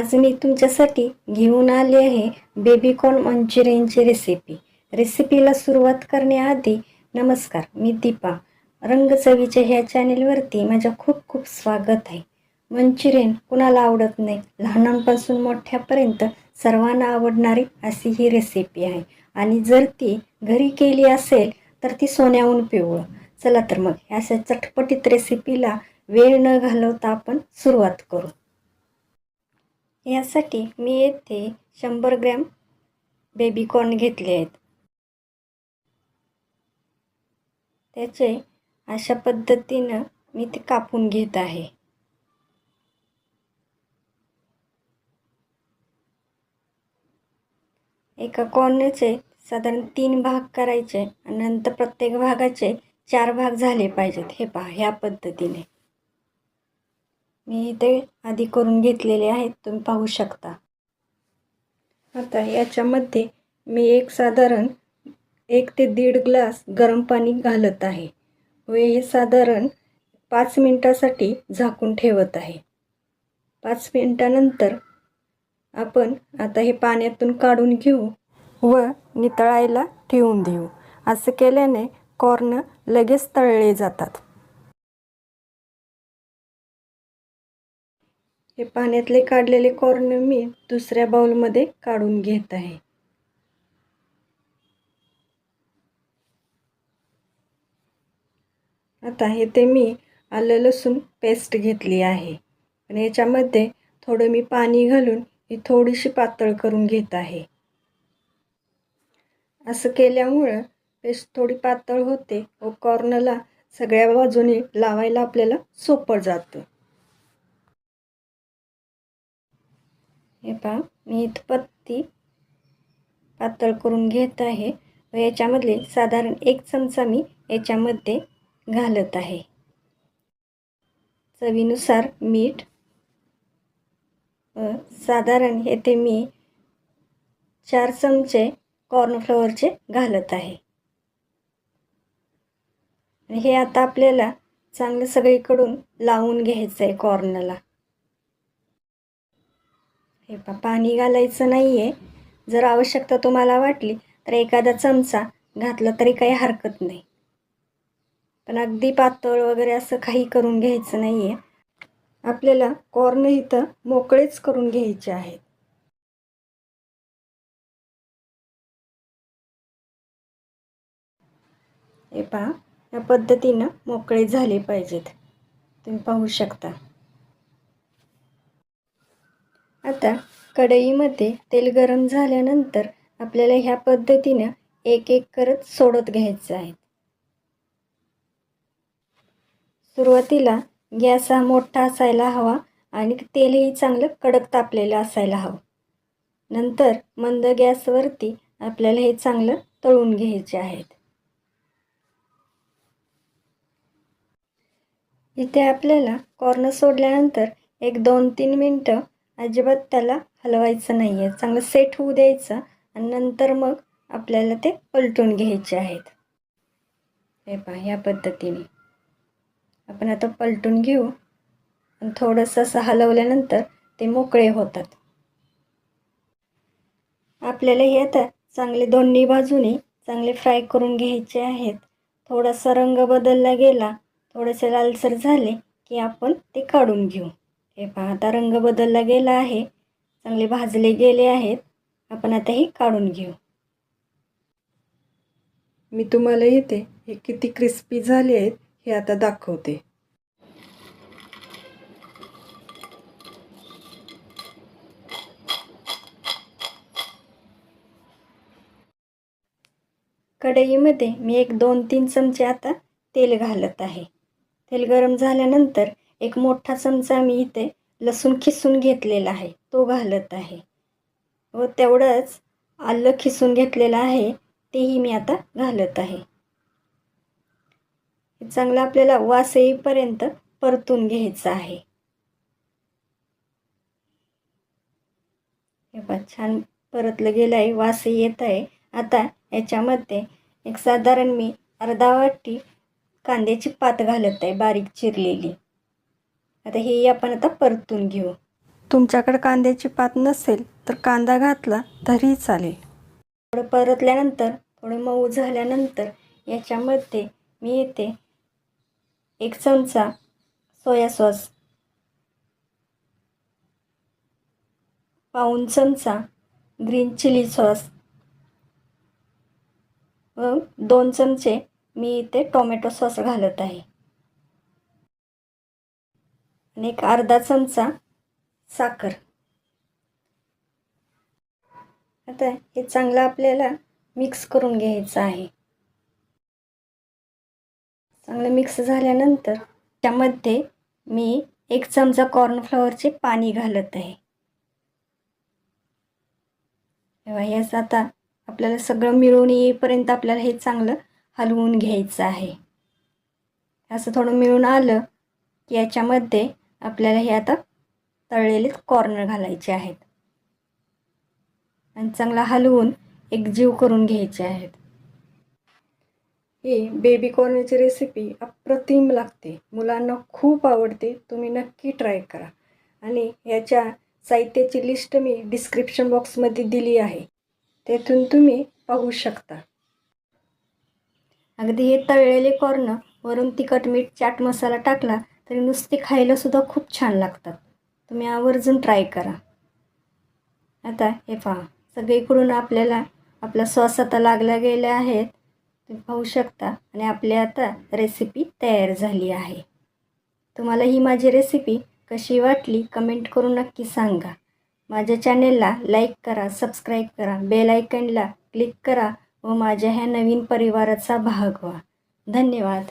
आज मी तुमच्यासाठी घेऊन आले आहे बेबीकॉर्न मंचुरियनची रेसिपी रेसिपीला सुरुवात करण्याआधी नमस्कार मी दीपा. रंग चवीच्या ह्या चॅनेलवरती माझ्या खूप खूप स्वागत आहे. मंचुरियन कुणाला आवडत नाही? लहानांपासून मोठ्यापर्यंत सर्वांना आवडणारी अशी ही रेसिपी आहे. आणि जर ती घरी केली असेल तर ती सोन्याहून पिवळं. चला तर मग अशा चटपटीत रेसिपीला वेळ न घालवता आपण सुरुवात करू. यासाठी मी येथे शंभर ग्रॅम बेबीकॉर्न घेतले आहेत. त्याचे अशा पद्धतीनं मी ते कापून घेत आहे. एका कॉर्नचे साधारण तीन भाग करायचे आणि नंतर प्रत्येक भागाचे चार भाग झाले पाहिजेत. हे पहा ह्या पद्धतीने. मी इथे आधी करून घेतलेले आहेत तुम्ही पाहू शकता. आता याच्यामध्ये मी एक साधारण एक ते दीड ग्लास गरम पाणी घालत आहे व हे साधारण पाच मिनटासाठी झाकून ठेवत आहे. पाच मिनटानंतर आपण आता हे पाण्यातून काढून घेऊ व नितळायला ठेवून देऊ. असं केल्याने कॉर्न लगेच तळले जातात. हे पाण्यातले काढलेले कॉर्न मी दुसऱ्या बाउलमध्ये काढून घेत आहे. आता हे ते मी आलं लसूण पेस्ट घेतली आहे. आणि याच्यामध्ये थोडं मी पाणी घालून ही थोडीशी पातळ करून घेत आहे. असं केल्यामुळं पेस्ट थोडी पातळ होते व कॉर्नला सगळ्या बाजूने लावायला आपल्याला सोपं जातं. हे पहा मी इथपत्ती पातळ करून घेत आहे. व याच्यामधले साधारण एक चमचा मी याच्यामध्ये घालत आहे. चवीनुसार मीठ व साधारण येथे मी चार चमचे कॉर्नफ्लॉवरचे घालत आहे. आणि हे आता आपल्याला चांगलं सगळीकडून लावून घ्यायचं आहे कॉर्नला. हे पा पाणी घालायचं नाही आहे जर आवश्यकता तुम्हाला वाटली तर एखादा चमचा घातला तरी काही हरकत नाही. पण अगदी पातळ वगैरे असं काही करून घ्यायचं नाही आहे आपल्याला कॉर्न इथं मोकळेच करून घ्यायचे आहेत. हे पहा या पद्धतीनं मोकळे झाले पाहिजेत. तुम्ही पाहू शकता. आता कढईमध्ये तेल गरम झाल्यानंतर आपल्याला ह्या पद्धतीनं एक एक करत सोडत घ्यायचं आहे. सुरुवातीला गॅस हा मोठा असायला हवा आणि तेलही चांगलं कडक तापलेलं असायला हवं. नंतर मंद गॅसवरती आपल्याला हे चांगलं तळून घ्यायचे आहेत. इथे आपल्याला कॉर्न सोडल्यानंतर एक दोन तीन मिनटं अजिबात त्याला हलवायचं नाही आहे चांगलं सेट होऊ द्यायचं आणि नंतर मग आपल्याला ते पलटून घ्यायचे आहेत. हे पहा ह्या पद्धतीने. आपण आता पलटून घेऊ आणि थोडंसं असं हलवल्यानंतर ते मोकळे होतात. आपल्याला हे आता चांगले दोन्ही बाजूने चांगले फ्राय करून घ्यायचे आहेत. थोडासा रंग बदलला गेला थोडेसे लालसर झाले की आपण ते काढून घेऊ. हे पहा आता रंग बदलला गेला आहे. चांगले भाजले गेले आहेत. आपण आता हे काढून घेऊ. मी तुम्हाला इथे हे किती क्रिस्पी झाले आहेत हे आता दाखवते. कढईमध्ये मी एक दोन तीन चमचे आता तेल घालत आहे. तेल गरम झाल्यानंतर एक मोठा चमचा मी इथे लसूण खिसून घेतलेला आहे. तो घालत आहे. व तेवढंच आलं खिसून घेतलेलं आहे तेही मी आता घालत आहे. चांगलं आपल्याला वास येईपर्यंत परतून घ्यायचं आहे. हे पण छान परतलं गेलं आहे वासही येत आहे. आता याच्यामध्ये एक साधारण मी अर्धा वाटी कांद्याची पात घालत आहे बारीक चिरलेली. आता हे आपण आता परतून घेऊ. तुमच्याकडे कांद्याची पात नसेल तर कांदा घातला तरीही चालेल. थोडं परतल्यानंतर थोडं मऊ झाल्यानंतर याच्यामध्ये मी येते एक चमचा सोया सॉस पाऊण चमचा ग्रीन चिली सॉस व दोन चमचे मी इथे टोमॅटो सॉस घालत आहे. आणि एक अर्धा चमचा साखर. आता हे चांगलं आपल्याला मिक्स करून घ्यायचं आहे. चांगलं मिक्स झाल्यानंतर त्यामध्ये मी एक चमचा कॉर्नफ्लॉवरचे पाणी घालत आहे. तेव्हा याच आता आपल्याला सगळं मिळून येईपर्यंत आपल्याला हे चांगलं हलवून घ्यायचं आहे. असं थोडं मिळून आलं की याच्यामध्ये आपल्याला हे आता तळलेलेच कॉर्नर घालायचे आहेत. आणि चांगला हलवून एकजीव करून घ्यायचे आहेत. ही बेबी कॉर्नरची रेसिपी अप्रतिम लागते. मुलांना खूप आवडते. तुम्ही नक्की ट्राय करा. आणि याच्या साहित्याची लिस्ट मी डिस्क्रिप्शन बॉक्समध्ये दिली आहे. तेथून तुम्ही पाहू शकता. अगदी हे तळलेले कॉर्न वरून तिखट मीठ चाट मसाला टाकला तरी नुसते खायलासुद्धा खूप छान लागतात. तुम्ही आवर्जून ट्राय करा. आता हे पहा सगळीकडून आपल्याला आपला सॉस आता लागल्या गेल्या आहेत. तुम्ही पाहू शकता आणि आपली आता रेसिपी तयार झाली आहे. तुम्हाला ही माझी रेसिपी कशी वाटली कमेंट करून नक्की सांगा. माझ्या चॅनेलला लाईक करा सबस्क्राईब करा बेल आयकनला क्लिक करा व माझ्या ह्या नवीन परिवाराचा भाग व्हा. धन्यवाद.